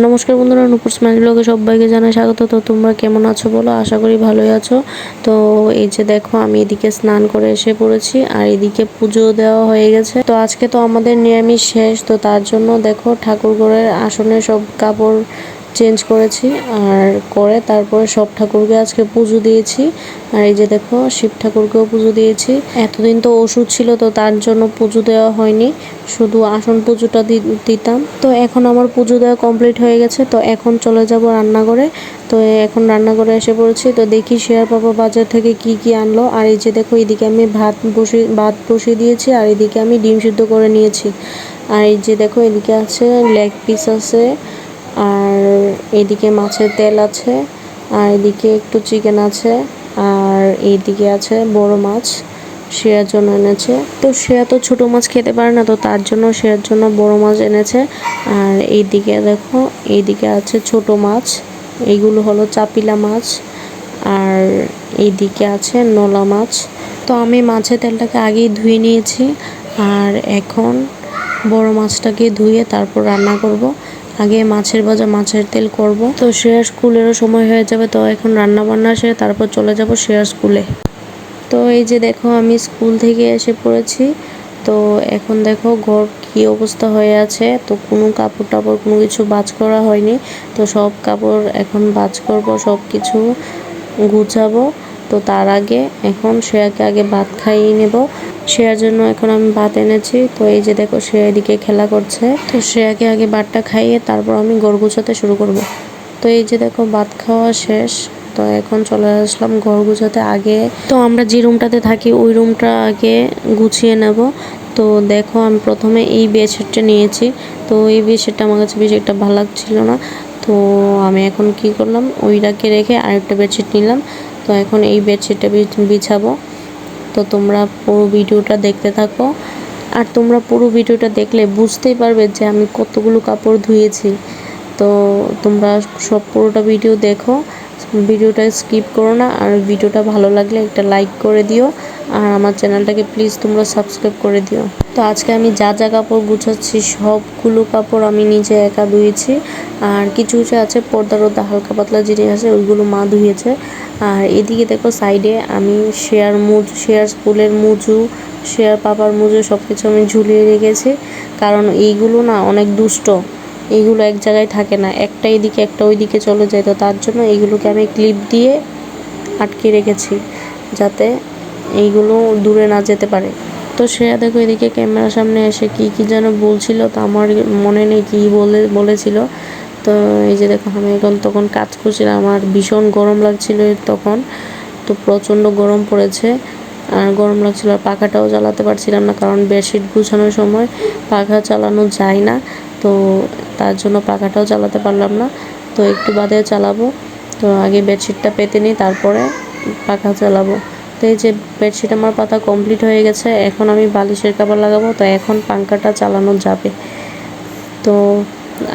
নমস্কার বন্ধুরা, নুপুর স্মাইল ব্লগে সবাইকে জানাই স্বাগত। তো তোমরা কেমন আছো বলো? আশা করি ভালোই আছো। তো এই যে দেখো, আমি এদিকে স্নান করে এসে পড়েছি, আর এদিকে পুজো দেওয়া হয়ে গেছে। তো আজকে তো আমাদের নিরামিষ শেষ, তো তার জন্য দেখো ঠাকুর ঘরের আসনে সব কাপড় চেঞ্জ করেছি আর করে তারপরে সব ঠাকুরকে আজকে পুজো দিয়েছি। আর এই যে দেখো, শিব ঠাকুরকেও পুজো দিয়েছি। এতদিন তো ওষুধ ছিল তো তার জন্য পুজো দেওয়া হয়নি। শুধু আসন পুজোটা দিতাম। তো এখন আমার পুজো দেওয়া কমপ্লিট হয়ে গেছে। তো এখন চলে যাব রান্নাঘরে। তো এখন রান্নাঘরে এসে পড়েছি। তো দেখি শেয়ার পাপা বাজার থেকে কি কি আনলো। আর এই যে দেখো, এদিকে আমি ভাত বসিয়ে ভাত বসিয়ে দিয়েছি। আর এদিকে আমি ডিম সিদ্ধ করে নিয়েছি। আর এই যে দেখো, এদিকে আছে লেগ পিস আছে। আর এদিকে মাছের তেল আছে, আর এদিকে একটু চিকেন আছে, আর এইদিকে আছে বড় মাছ শেয়ার জন্য এনেছে। তো শেয়া তো ছোট মাছ খেতে পারে না, তো তার জন্য শেয়ার জন্য বড় মাছ এনেছে। আর এইদিকে দেখো, এইদিকে আছে ছোট মাছ এইগুলো হলো চাপিলা মাছ, আর এইদিকে আছে নোলা মাছ। তো আমি মাছের তেলটাকে আগেই ধুয়ে নিয়েছি, আর এখন বড় মাছটাকে ধুয়ে তারপর রান্না করব। আগে মাছের ভাজা, মাছের তেল করব। তো শেয়ার স্কুলেরও সময় হয়ে যাবে, তো এখন রান্না বান্না সেরে তারপর চলে যাব শেয়ার স্কুলে। তো এই যে দেখো, আমি স্কুল থেকে এসে পড়েছি। তো এখন দেখো, ঘর কি অবস্থা হয়ে আছে। তো কোনো কাপড় টাপড় কোনো কিছু বাজ করা হয়নি। তো সব কাপড় এখন বাজ করব সব কিছু গুছাবো। তো তার আগে এখন শ্রেয়াকে আগে ভাত খাইয়ে নেব। শ্রেয়ার জন্য এখন আমি ভাত এনেছি। তো এই যে দেখো, শ্রেয়া এদিকে খেলা করছে। তো শ্রেয়াকে আগে ভাতটা খাইয়ে তারপর আমি গড় গুছাতে শুরু করব। তো এই যে দেখো, ভাত খাওয়া শেষ। তো এখন চলে আসলাম ঘর গুছাতে আগে। তো আমরা যে রুমটাতে থাকি, ওই রুমটা আগে গুছিয়ে নেব। তো দেখো, আমি প্রথমে এই বেডশিটটা নিয়েছি। তো এই বেডশিটটা আমার কাছে বেশি একটা ভালো লাগছিল না। তো আমি এখন কি করলাম, ওইটাকে রেখে আরেকটা বেডশিট নিলাম। তো এখন এই বেডশিটটা বিছাবো। তো তোমরা পুরো ভিডিওটা দেখতে থাকো। আর তোমরা পুরো ভিডিওটা দেখলে বুঝতেই পারবে যে আমি কতগুলো কাপড় ধুয়েছি। তো তোমরা সব পুরোটা ভিডিও দেখো। ভিডিওটা স্কিপ করো না, আর ভিডিওটা ভালো লাগলে একটা লাইক করে দিও, আর আমার চ্যানেলটাকে প্লিজ তোমরা সাবস্ক্রাইব করে দিও। তো আজকে আমি যা যা কাপড় গুছাচ্ছি, সবগুলো কাপড় আমি নিজে একা ধুয়েছি, আর কিছু কিছু আছে পর্দা রোদা হালকা পাতলা জিনিস আছে, ওইগুলো মা ধুয়েছে। আর এদিকে দেখো সাইডে আমি শেয়ার মুজ, শেয়ার স্কুলের মুজু, শেয়ার পাপার মুজু সব কিছু আমি ঝুলিয়ে রেখেছি, কারণ এইগুলো না অনেক দুষ্ট। এইগুলো এক জায়গায় থাকে না। একটা এদিকে, একটা ওইদিকে চলে যায়। তো তার জন্য এইগুলোকে আমি ক্লিপ দিয়ে আটকে রেখেছি যাতে এইগুলো দূরে না যেতে পারে। তো শ্রেয়া দেখো এদিকে ক্যামেরার সামনে এসে কি কি যেন বলছিল, তো আমার মনে নেই কী বলে, বলেছিল। তো এই যে দেখো, আমি এখন তখন কাজ করছিলাম, আমার ভীষণ গরম লাগছিল তখন। তো প্রচণ্ড গরম পড়েছে। আর গরম লাগছিল, আর পাখাটাও চালাতে পারছিলাম না, কারণ বেডশিট গুছানোর সময় পাখা চালানো যায় না। তো তার জন্য পাখাটাও চালাতে পারলাম না। তো একটু বাদে চালাবো। তো আগে বেডশিটটা পেতে নিই, তারপরে পাখা চালাবো। তো এই যে বেডশিট আমার পাতা কমপ্লিট হয়ে গেছে, এখন আমি বালিশের কাপড় লাগাবো। তো এখন পাঙ্খাটা চালানো যাবে। তো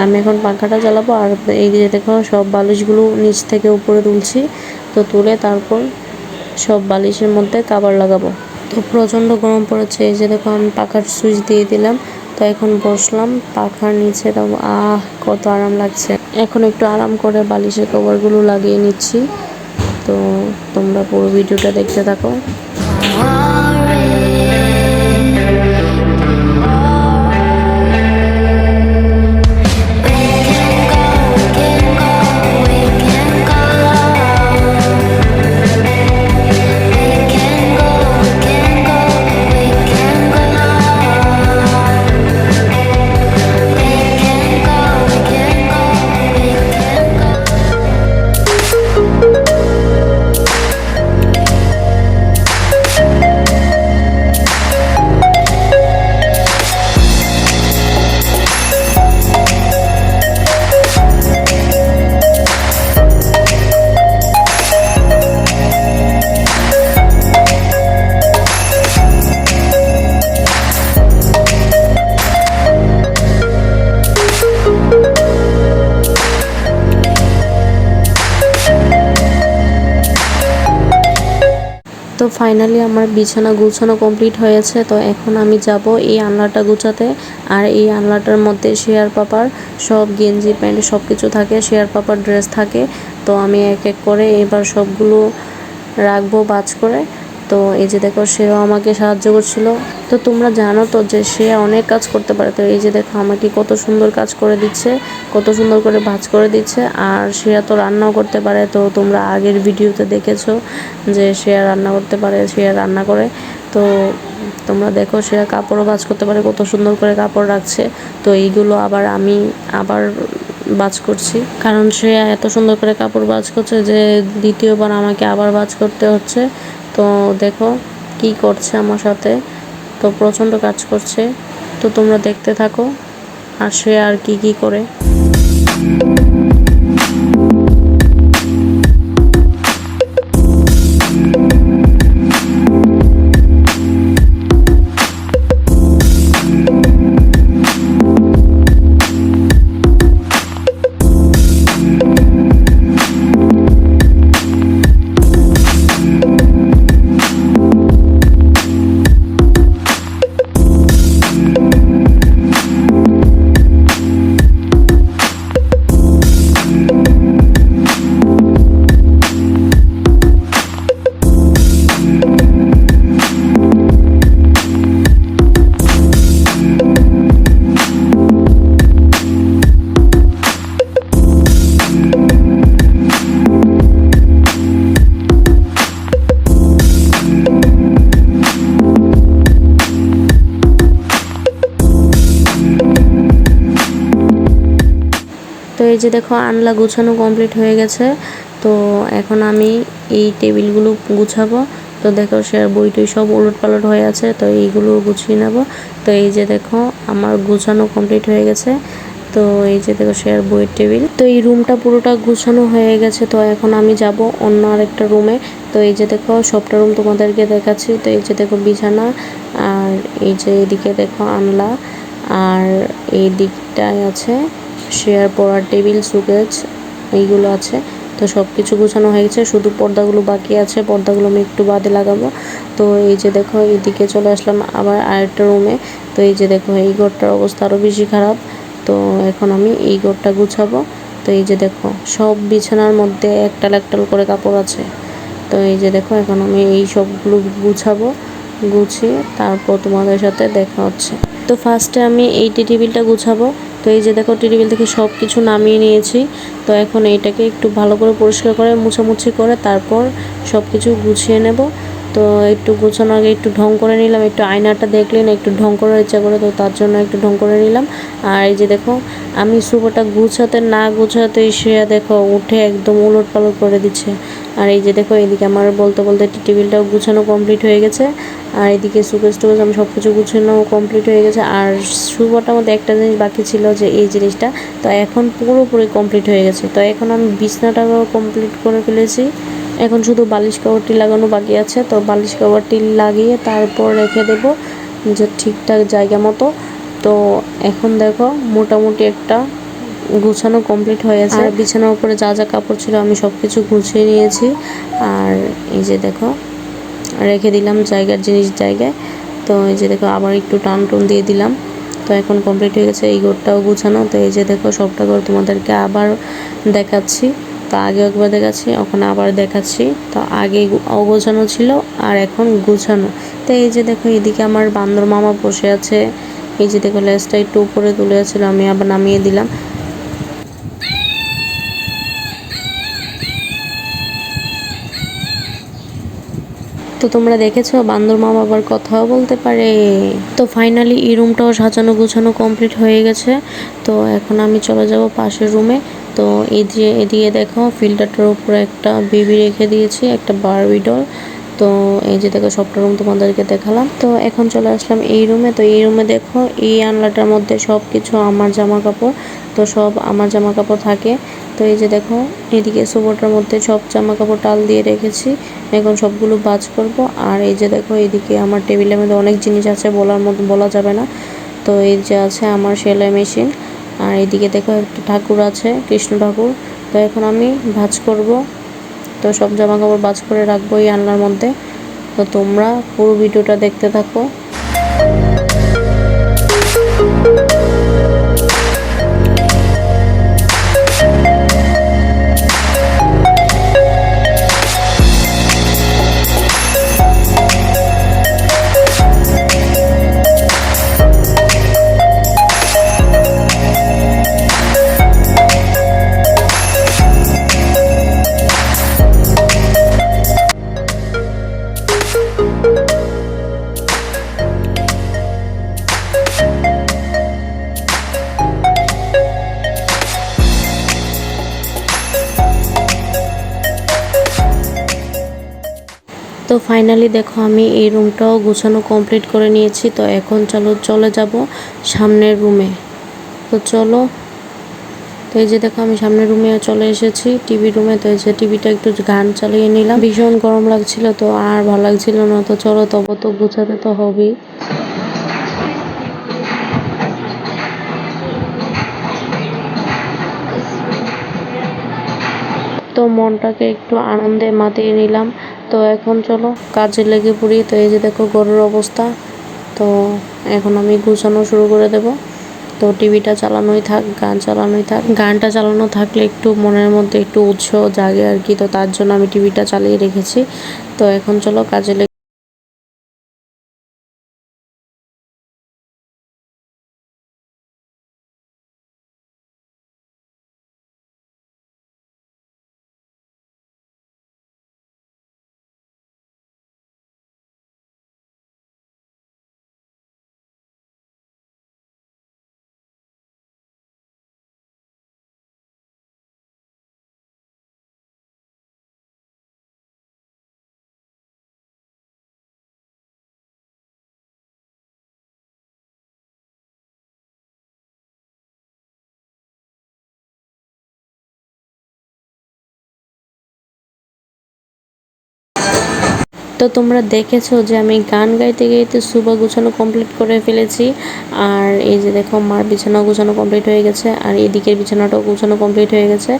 আমি এখন পাঙ্খাটা চালাবো, আর এই যে দেখো, সব বালিশগুলো নিচ থেকে উপরে তুলছি। তো তুলে তারপর সব বালিশের মধ্যে কাবার লাগাবো। তো প্রচণ্ড গরম পড়েছে, এই যে দেখো, আমি পাখার সুইচ দিয়ে দিলাম। তো এখন বসলাম, পাখার নিচে তো আহ, কত আরাম লাগছে। এখন একটু আরাম করে বালিশের কভারগুলো লাগিয়ে নিচ্ছি। তো তোমরা পুরো ভিডিওটা দেখতে থাকো। ফাইনালি আমার বিছানা গুছানো কমপ্লিট হয়েছে, তো এখন আমি যাব এই আনলাটা গুছাতে। আর এই আনলাটার মধ্যে শেয়ার পাপার সব গেঞ্জি প্যান্ট সব কিছু থাকে, শেয়ার পাপার ড্রেস থাকে। তো আমি এক এক করে এবার সবগুলো রাখব বাজ করে। তো এই যে দেখো, সেও আমাকে সাহায্য করছিল। তো তোমরা জানো তো যে সে অনেক কাজ করতে পারে। তো এই যে দেখো, আমাকে কত সুন্দর কাজ করে দিচ্ছে, কত সুন্দর করে ভাজ করে দিচ্ছে। আর সে তো রান্নাও করতে পারে। তো তোমরা আগের ভিডিওতে দেখেছ যে সে রান্না করতে পারে, সে রান্না করে। তো তোমরা দেখো, সে কাপড়ও ভাজ করতে পারে, কত সুন্দর করে কাপড় রাখছে। তো এইগুলো আবার আমি আবার বাজ করছি। কারণ সে এত সুন্দর করে কাপড় বাজ করছে যে দ্বিতীয়বার আমাকে আবার বাজ করতে হচ্ছে। তো দেখো কি করছে আমার সাথে। তো প্রচণ্ড কাজ করছে। তো তোমরা দেখতে থাকো, আর সে আর কি কি করে। এই যে দেখো আনলা গুছানো কমপ্লিট হয়ে গেছে, তো এখন আমি এই টেবিলগুলো গুছাবো। তো দেখো সে বই টই সব উলট পালট হয়ে আছে, তো এইগুলো গুছিয়ে নেব। তো এই যে দেখো আমার গুছানো কমপ্লিট হয়ে গেছে, তো এই যে দেখো শেয়ার বইয়ের টেবিল। তো এই রুমটা পুরোটা গুছানো হয়ে গেছে, তো এখন আমি যাব অন্য আরেকটা রুমে। তো এই যে দেখো সবটা রুম তোমাদেরকে দেখাচ্ছি, তো এই যে দেখো বিছানা, আর এই যে এদিকে দেখো আনলা, আর এই দিকটায় আছে শেয়ার পড়ার টেবিল, সুকেজ এইগুলো আছে। তো সব কিছু গোছানো হয়ে গেছে। শুধু পর্দাগুলো বাকি আছে। পর্দাগুলো আমি একটু বাদে লাগাবো। তো এই যে দেখো এইদিকে চলে আসলাম আবার আরেকটা রুমে। তো এই যে দেখো, এই ঘরটার অবস্থা আরও বেশি খারাপ। তো এখন আমি এই ঘরটা গুছাবো। তো এই যে দেখো, সব বিছানার মধ্যে একটাল একটাল করে কাপড় আছে। তো এই যে দেখো, এখন আমি এই সবগুলো গুছাবো, গুছিয়ে তারপর তোমাদের সাথে দেখা হচ্ছে। তো ফার্স্টে আমি এই টেবিলটা গুছাবো। তো এই যে দেখো টি টেবিল থেকে সব কিছু নামিয়ে নিয়েছি। তো এখন এইটাকে একটু ভালো করে পরিষ্কার করে, মুছামুছি করে তারপর সব কিছু গুছিয়ে নেব। তো একটু গোছানো আগে একটু ঢং করে নিলাম, একটু আয়নাটা দেখলেন, একটু ঢং করার ইচ্ছা করে, তো তার জন্য একটু ঢং করে নিলাম। আর এই যে দেখো, আমি সুপোটা গুছাতে না গুছাতে সে দেখো, উঠে একদম উলট পালট করে দিচ্ছে। আর এই যে দেখো, এদিকে আমার বলতে বলতে টেবিলটাও গুছানো কমপ্লিট হয়ে গেছে। আর এদিকে সুকেস টুকেস আমি সব কিছু গুছানো কমপ্লিট হয়ে গেছে। আর শুভটার মধ্যে একটা জিনিস বাকি ছিল যে এই জিনিসটা তো এখন পুরোপুরি কমপ্লিট হয়ে গেছে। তো এখন আমি বিছনাটাও কমপ্লিট করে ফেলেছি। এখন শুধু বালিশ কাভারটি লাগানো বাকি আছে তো বালিশ কাভারটি লাগিয়ে তারপর রেখে দেব যে ঠিকঠাক জায়গা মতো। তো এখন দেখো মোটামুটি একটা গুছানো কমপ্লিট হয়ে গেছে। আর বিছানার উপরে যা যা কাপড় ছিল আমি সব কিছু গুছিয়ে নিয়েছি। আর এই যে দেখো রেখে দিলাম জায়গার জিনিস জায়গায়। তো এই যে দেখো আবার একটু টান টুন দিয়ে দিলাম। তো এখন কমপ্লিট হয়ে গেছে এই ঘরটাও গুছানো। তো এই যে দেখো সবটা ঘর তোমাদেরকে আবার দেখাচ্ছি। তো আগে একবার দেখাচ্ছি ওখানে আবার দেখাচ্ছি। তো আগে অগোছানো ছিল আর এখন গুছানো। তো এই যে দেখো এদিকে আমার বান্দর মামা বসে আছে। এই যে দেখো লেজটা একটু উপরে তুলে আছিল আমি আবার নামিয়ে দিলাম। তোমরা দেখেছ, বান্দর মা বাবার কথাও বলতে পারে। তো ফাইনালি এই রুমটাও সাজানো গুছানো কমপ্লিট হয়ে গেছে। তো এখন আমি চলে যাব পাশের রুমে তো এই যে এদিকে দেখো ফিল্টারটার উপরে একটা বেবি রেখে দিয়েছি, একটা বারবি ডল তো এই যে দেখো সবটা রুম তোমাদেরকে দেখালাম। তো এখন চলে আসলাম এই রুমে। তো এই রুমে দেখো, এই আনলাটার মধ্যে সব কিছু আমার জামা কাপড় তো সব আমার জামা কাপড় থাকে। তো এই যে দেখো, এদিকে সোফাটার মধ্যে সব জামা কাপড় টাল দিয়ে রেখেছি। এখন সবগুলো বাজ করব। আর এই যে দেখো, এদিকে আমার টেবিলের মধ্যে অনেক জিনিস আছে বলার মতো, বলা যাবে না। তো এই যে আছে আমার সেলাই মেশিন। আর এদিকে দেখো, একটা ঠাকুর আছে, কৃষ্ণ ঠাকুর। তো এখন আমি ভাজ করব। তো সব জামা কাপড় বাজ করে রাখব এই আলনার মধ্যে। তো তোমরা পুরো ভিডিওটা দেখতে থাকো। তো ফাইনালি দেখো আমি এই রুমটাও গুছানো কমপ্লিট করে নিয়েছি। তো এখন চলো, চলে যাব সামনের রুমে তো চলো, তো এই যে দেখো আমি সামনের রুমে চলে এসেছি টিভি রুমে তো এই যে টিভিটা একটু গান চালিয়ে নিলাম। ভীষণ গরম লাগছিল তো আর ভালো লাগছিল না। তো চলো, তবে তো গুছাতে তো হবেই। তো মনটাকে একটু আনন্দে মাতিয়ে নিলাম। তো এখন চলো, কাজে লেগে পড়ি। তো এই যে দেখো গরুর অবস্থা। তো এখন আমি গুছানো শুরু করে দেব। তো টিভিটা চালানোই থাক, গান চালানোই থাক। গানটা চালানো থাকলে একটু মনের মধ্যে একটু উৎসাহ জাগে আর কি। তো তার জন্য আমি টিভিটা চালিয়ে রেখেছি। তো এখন চলো, কাজে তো তোমরা দেখেছ যে আমি গান গাইতে গাইতে সুবা গুছানো কমপ্লিট করে ফেলেছি। আর এই যে দেখো, মার বিছানা গুছানো কমপ্লিট হয়ে গেছে, আর এদিকের বিছানাটাও গুছানো কমপ্লিট হয়ে গেছে।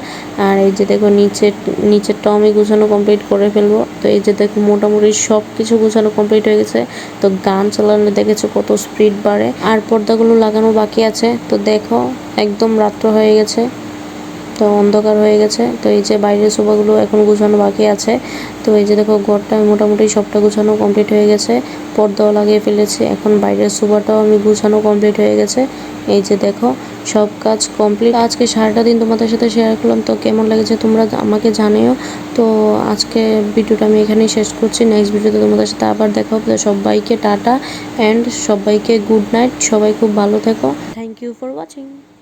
আর এই যে দেখো, নিচের নিচেরটাও আমি গুছানো কমপ্লিট করে ফেলব। তো এই যে দেখো, মোটামুটি সব কিছু গুছানো কমপ্লিট হয়ে গেছে। তো গান চালানো দেখেছ কত স্পিড বাড়ে। আর পর্দাগুলো লাগানো বাকি আছে। তো দেখো, একদম রাত্র হয়ে গেছে। তো অন্ধকার হয়ে গেছে। তো এই যে বাইরের সোফাগুলো এখন গুছানো বাকি আছে। তো এই যে দেখো, ঘরটা মোটামুটি সবটা গুছানো কমপ্লিট হয়ে গেছে। পর্দাও লাগিয়ে ফেলেছি। এখন বাইরের সোফাটাও আমি গুছানো কমপ্লিট হয়ে গেছে। এই যে দেখো, সব কাজ কমপ্লিট আজকে সারাটা দিন তোমাদের সাথে শেয়ার করলাম। তো কেমন লেগেছে তোমরা আমাকে জানিও। তো আজকে ভিডিওটা আমি এখানেই শেষ করছি। নেক্সট ভিডিওতে তোমাদের সাথে আবার দেখা হবে। সবাইকে টাটা অ্যান্ড সবাইকে গুড নাইট সবাই খুব ভালো থেকো। Thank you for watching